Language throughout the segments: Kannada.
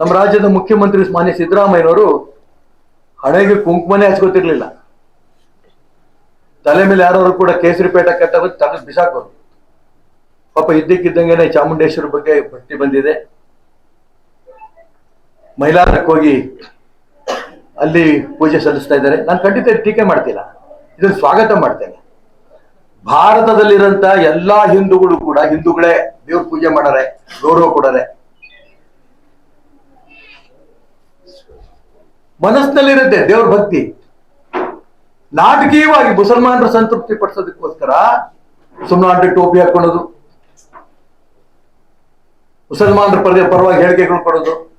ನಮ್ಮ ರಾಜ್ಯದ ಮುಖ್ಯಮಂತ್ರಿ ಮಾನ್ಯ ಸಿದ್ದರಾಮಯ್ಯನವರು ಹಣೆಗೆ ಕುಂಕುಮನೇ ಹಚ್ಕೋತಿರ್ಲಿಲ್ಲ. ತಲೆ ಮೇಲೆ ಯಾರು ಕೂಡ ಕೇಸರಿ ಪೇಟ ಬಂದು ತೆಗೆದು ಬಿಸಾಕೋರು ಪಾಪ ಇದ್ದಕ್ಕಿದ್ದಂಗೆನೆ ಚಾಮುಂಡೇಶ್ವರಿ ಬಗ್ಗೆ ಭಕ್ತಿ ಬಂದಿದೆ. ಮೈಲಾರಕ್ಕೆ ಹೋಗಿ ಅಲ್ಲಿ ಪೂಜೆ ಸಲ್ಲಿಸ್ತಾ ಇದ್ದಾರೆ. ನಾನು ಖಂಡಿತ ಟೀಕೆ ಮಾಡ್ತಿಲ್ಲ. ಇದನ್ನು ಸ್ವಾಗತ ಮಾಡ್ತೇನೆ. ಭಾರತದಲ್ಲಿರಂತ ಎಲ್ಲಾ ಹಿಂದೂಗಳು ಕೂಡ ಹಿಂದೂಗಳೇ ದೇವ್ರ ಪೂಜೆ ಮಾಡಾರೆ, ಗೌರವ ಕೊಡಾರೆ. ಮನಸ್ಸಿನಲ್ಲಿರುತ್ತೆ ದೇವ್ರ ಭಕ್ತಿ. ನಾಟಕೀಯವಾಗಿ ಮುಸಲ್ಮಾನರ ಸಂತೃಪ್ತಿ ಪಡಿಸೋದಕ್ಕೋಸ್ಕರ ಸುಮ್ಮನೆ ಟೋಪಿ ಹಾಕೊಳ್ಳೋದು ಮುಸಲ್ಮಾನರ ಪರ, ಪರವಾಗಿ ಹೇಳಿಕೆಗಳು ಕೊಡೋದು.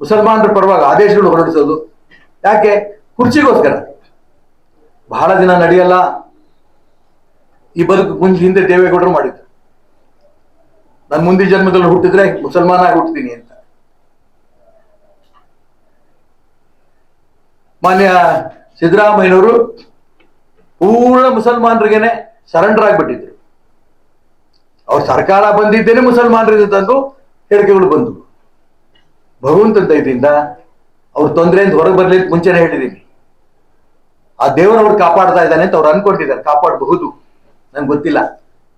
ಮುಸಲ್ಮಾನರ ಪರವಾಗಿ ಆದೇಶಗಳು ಹೊರಡಿಸೋದು. ಯಾಕೆ? ಕುರ್ಚಿಗೋಸ್ಕರ. ಬಹಳ ದಿನ ನಡೆಯಲ್ಲ. ಈ ಬದುಕು ಮುಂಜ ಹಿಂದೆ ದೇವೇಗೌಡರು ಮಾಡಿದ್ರು. ನಾನು ಮುಂದಿನ ಜನ್ಮದಲ್ಲಿ ಹುಟ್ಟಿದ್ರೆ ಮುಸಲ್ಮಾನ ಆಗಿ ಅಂತ. ಮಾನ್ಯ ಸಿದ್ದರಾಮಯ್ಯನವರು ಪೂರ್ಣ ಮುಸಲ್ಮಾನರಿಗೇನೆ ಸರೆಂಡರ್ ಆಗಿಬಿಟ್ಟಿದ್ರು. ಅವ್ರ ಸರ್ಕಾರ ಬಂದಿದ್ದೇನೆ ಮುಸಲ್ಮಾನರಿಂದ ತಂದು ಹೇಳಿಕೆಗಳು ಬಂದವು. ಭಗವಂತನ ದಯದಿಂದ ಅವ್ರ ತೊಂದರೆಯಿಂದ ಹೊರಗೆ ಬರ್ಲಿಕ್ಕೆ ಮುಂಚೆನೆ ಹೇಳಿದ್ದೀನಿ. ಆ ದೇವರು ಅವ್ರು ಕಾಪಾಡ್ತಾ ಇದ್ದಾನೆ ಅಂತ ಅವ್ರು ಅನ್ಕೊಂಡಿದ್ದಾರೆ. ಕಾಪಾಡಬಹುದು. ನಂಗೆ ಗೊತ್ತಿಲ್ಲ.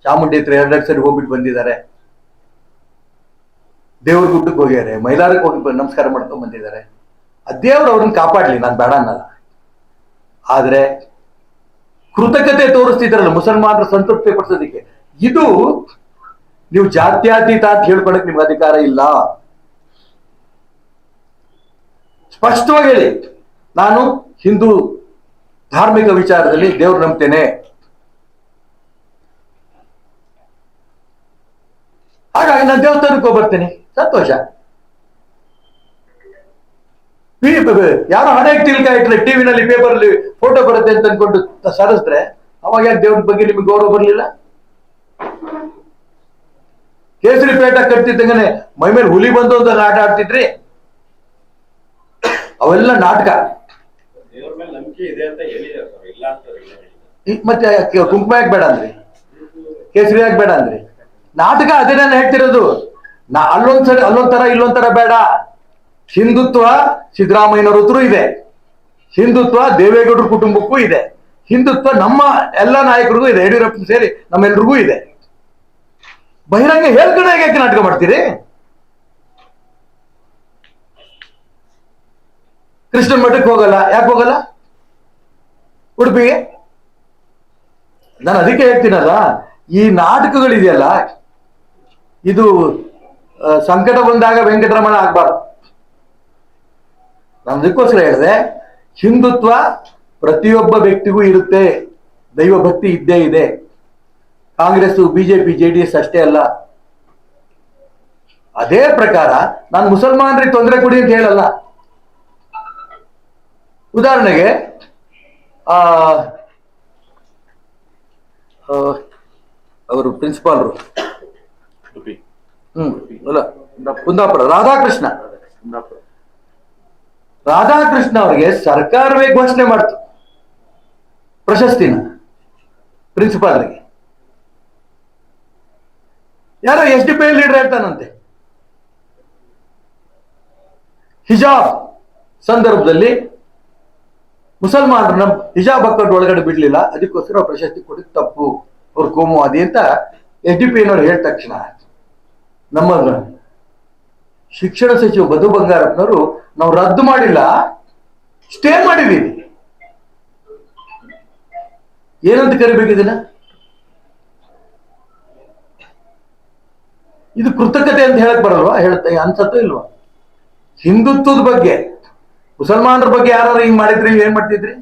ಚಾಮುಂಡಿ ಹತ್ರ ಎರಡೆರಡು ಸರಿ ಹೋಗ್ಬಿಟ್ಟು ಬಂದಿದ್ದಾರೆ. ದೇವ್ರ ಗುಡ್ಡಕ್ಕೆ ಹೋಗ್ಯಾರೆ. ಮೈಲಾರಕ್ಕೆ ಹೋಗಿ ನಮಸ್ಕಾರ ಮಾಡ್ಕೊಂಡು ಬಂದಿದ್ದಾರೆ. ದೇವ್ರು ಅವ್ರನ್ನ ಕಾಪಾಡ್ಲಿ, ನಾನು ಬೇಡ ಅನ್ನಲ್ಲ. ಆದ್ರೆ ಕೃತಜ್ಞತೆ ತೋರಿಸ್ತಿದ್ರಲ್ಲ, ಮುಸಲ್ಮಾನರ ಸಂತೃಪ್ತಿ ಪಡಿಸೋದಿಕ್ಕೆ. ಇದು ನೀವು ಜಾತ್ಯಾತೀತ ಅಂತ ಹೇಳ್ಕೊಳಕ್ ನಿಮ್ಗೆ ಅಧಿಕಾರ ಇಲ್ಲ. ಸ್ಪಷ್ಟವಾಗಿ ಹೇಳಿ, ನಾನು ಹಿಂದೂ ಧಾರ್ಮಿಕ ವಿಚಾರದಲ್ಲಿ ದೇವ್ರು ನಂಬ್ತೇನೆ. ಹಾಗಾಗಿ ನಾನು ದೇವಸ್ಥಾನಕ್ಕೆ ಹೋಗ್ಬರ್ತೇನೆ. ಬರ್ತೀನಿ ಸಂತೋಷ. ಯಾರೋ ಹಣೆ ತಿಲ್ಕ ಇಟ್ರೆ ಟಿವಿನಲ್ಲಿ ಪೇಪರಲ್ಲಿ ಫೋಟೋ ಬರುತ್ತೆ ಅಂತ ಅನ್ಕೊಂಡು ಸರಿಸಿದ್ರೆ ಅವಾಗ ಯಾಕೆ ದೇವ್ರ ಬಗ್ಗೆ ನಿಮ್ಗೆ ಗೌರವ ಬರಲಿಲ್ಲ? ಕೇಸರಿ ಪೇಟ ಕಟ್ತಿದ್ದಂಗೆ ಮೈ ಮೇಲೆ ಹುಲಿ ಬಂದು ಅಂತ ಆಟ ಆಡ್ತಿದ್ರಿ? ಅವೆಲ್ಲ ನಾಟಕ. ಮತ್ತೆ ಕುಂಕುಮ ಯಾಕೆ ಬೇಡ ಅಂದ್ರಿ? ಕೇಸರಿ ಯಾಕೆ ಬೇಡ ಅಂದ್ರಿ? ನಾಟಕ ಅದೇ ನಾನು ಹೇಳ್ತಿರೋದು? ನಾ ಅಲ್ಲೊಂದ್ ಸರಿ ಅಲ್ಲೊಂದ್ ತರ ಇಲ್ಲೊಂದ್ ತರ ಬೇಡ. ಹಿಂದುತ್ವ ಸಿದ್ದರಾಮಯ್ಯನವರ ಇದೆ. ಹಿಂದುತ್ವ ದೇವೇಗೌಡರ ಕುಟುಂಬಕ್ಕೂ ಇದೆ. ಹಿಂದುತ್ವ ನಮ್ಮ ಎಲ್ಲ ನಾಯಕರಿಗೂ ಇದೆ. ಯಡಿಯೂರಪ್ಪ ಸೇರಿ ನಮ್ಮೆಲ್ರಿಗೂ ಇದೆ. ಬಹಿರಂಗ ಹೇಳ್ಕೊಂಡು ಯಾಕೆ ನಾಟಕ ಮಾಡ್ತೀರಿ? ಕೃಷ್ಣ ಮಠಕ್ಕೆ ಹೋಗಲ್ಲ. ಯಾಕೆ ಹೋಗಲ್ಲ? ಉಡುಪಿಗೆ? ನಾನು ಅದಕ್ಕೆ ಹೇಳ್ತೀನಲ್ಲ, ಈ ನಾಟಕಗಳಿದೆಯಲ್ಲ, ಇದು ಸಂಕಟ ಬಂದಾಗ ವೆಂಕಟರಮಣ ಆಗ್ಬಾರ್ದು. ನಾನು ಅದಕ್ಕೋಸ್ಕರ ಹೇಳಿದೆ ಹಿಂದುತ್ವ ಪ್ರತಿಯೊಬ್ಬ ವ್ಯಕ್ತಿಗೂ ಇರುತ್ತೆ. ದೈವ ಭಕ್ತಿ ಇದ್ದೇ ಇದೆ. Congress BJP J D S ಅಷ್ಟೇ ಅಲ್ಲ. ಅದೇ ಪ್ರಕಾರ ನಾನು ಮುಸಲ್ಮಾನರಿಗೆ ತೊಂದರೆ ಕೊಡಿ ಅಂತ ಹೇಳಲ್ಲ. ಉದಾಹರಣೆಗೆ ಆ ಅವರು ಪ್ರಿನ್ಸಿಪಾಲ್ರು. ಹ್ಮ್. ಅಲ್ಲ ಕುಂದಾಪುರ. ರಾಧಾಕೃಷ್ಣ. ರಾಧಾಕೃಷ್ಣ ಅವರಿಗೆ ಸರ್ಕಾರವೇ ಘೋಷಣೆ ಮಾಡ್ತು. ಪ್ರಶಸ್ತಿನ ಪ್ರಿನ್ಸಿಪಾಲ್ಗೆ ಯಾರೋ ಎಸ್ ಡಿ ಪಿ ಲೀಡರ್ ಹೇಳ್ತಾನಂತೆ. ಹಿಜಾಬ್ ಸಂದರ್ಭದಲ್ಲಿ ಮುಸಲ್ಮಾನರನ್ನ ಹಿಜಾಬ್ ಹಾಕೊಂಡು ಒಳಗಡೆ ಬಿಡ್ಲಿಲ್ಲ, ಅದಕ್ಕೋಸ್ಕರ ಪ್ರಶಸ್ತಿ ಕೊಟ್ಟಿದ್ದು ತಪ್ಪು. ಅವ್ರ ಕೋಮುವಾದಿ ಅಂತ ಎಸ್ ಡಿ ಪಿ ಹೇಳಿದ ತಕ್ಷಣ ನಮ್ಮ ಶಿಕ್ಷಣ ಸಚಿವ ಮಧು ಬಂಗಾರಪ್ಪನವರು, ನಾವು ರದ್ದು ಮಾಡಿಲ್ಲ ಸ್ಟೇ ಮಾಡಿದ್ದೀವಿ. ಏನಂತ ಕರಿಬೇಕು ಇದನ್ನ? ಇದು ಕೃತಜ್ಞತೆ ಅಂತ ಹೇಳಕ್ ಬರಲ್ವಾ? ಹೇಳ್ತಾ ಅನ್ಸತ್ತೋ ಇಲ್ವಾ? ಹಿಂದುತ್ವದ ಬಗ್ಗೆ, ಮುಸಲ್ಮಾನರ ಬಗ್ಗೆ ಯಾರು ಹಿಂಗ್ ಮಾಡಿದ್ರಿ, ಏನ್ ಮಾಡ್ತಿದ್ರಿ?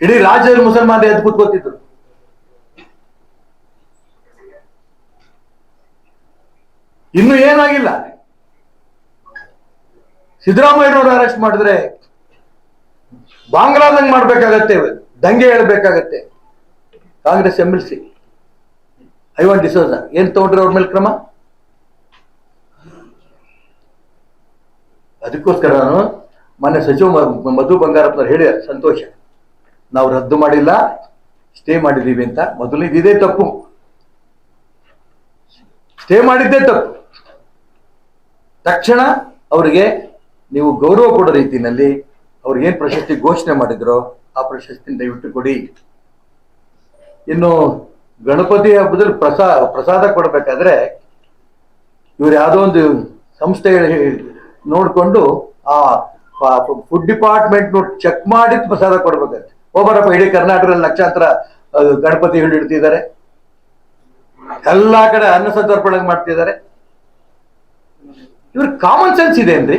ಇಡೀ ರಾಜ್ಯದಲ್ಲಿ ಮುಸಲ್ಮಾನರು ಎದ್ದು ಕೂತ್ಕೋತಿದ್ರು. ಇನ್ನು ಏನಾಗಿಲ್ಲ? ಸಿದ್ದರಾಮಯ್ಯನವರು ಅರೆಸ್ಟ್ ಮಾಡಿದ್ರೆ ಬಾಂಗ್ಲಾದಂಗ್ ಮಾಡ್ಬೇಕಾಗತ್ತೆ, ದಂಗೆ ಹೇಳ್ಬೇಕಾಗತ್ತೆ. Congress M L C Ivan D'Souza, ಏನ್ ತಗೊಂಡ್ರೆ ಅವ್ರ ಮೇಲೆ ಕ್ರಮ? ಅದಕ್ಕೋಸ್ಕರ ನಾನು ಮೊನ್ನೆ ಸಚಿವ ಮಧು ಬಂಗಾರಪ್ಪನವ್ರು ಹೇಳಿ ಸಂತೋಷ. ನಾವು ರದ್ದು ಮಾಡಿಲ್ಲ ಸ್ಟೇ ಮಾಡಿದೀವಿ ಅಂತ. ಮೊದಲು ಇದೇ ತಪ್ಪು. ಸ್ಟೇ ಮಾಡಿದ್ದೇ ತಪ್ಪು. ತಕ್ಷಣ ಅವರಿಗೆ ನೀವು ಗೌರವ ಕೊಡೋ ರೀತಿಯಲ್ಲಿ ಏನ್ ಪ್ರಶಸ್ತಿ ಘೋಷಣೆ ಮಾಡಿದ್ರೋ ಆ ಪ್ರಶಸ್ತಿ ದಯವಿಟ್ಟು ಕೊಡಿ. ಇನ್ನು ಗಣಪತಿ ಹಬ್ಬದಲ್ಲಿ ಪ್ರಸಾ, ಪ್ರಸಾದ ಕೊಡ್ಬೇಕಾದ್ರೆ ಇವ್ರು ಯಾವುದೋ ಒಂದು ಸಂಸ್ಥೆ ನೋಡಿಕೊಂಡು ಆ ಫುಡ್ ಡಿಪಾರ್ಟ್ಮೆಂಟ್ ಚೆಕ್ ಮಾಡಿ ಪ್ರಸಾದ ಕೊಡ್ಬೇಕಾದ್ರೆ ಹೋಗ್ಬರಪ್ಪ ಇಡೀ ಕರ್ನಾಟಕದಲ್ಲಿ ಲಕ್ಷಾಂತರ ಗಣಪತಿ ಹಿಡಿಡ್ತಿದ್ದಾರೆ ಎಲ್ಲಾ ಕಡೆ ಅನ್ನ ಸಂತರ್ಪಣೆ ಮಾಡ್ತಿದ್ದಾರೆ. ಇವ್ರ ಕಾಮನ್ ಸೆನ್ಸ್ ಇದೆ ಏನ್ರಿ?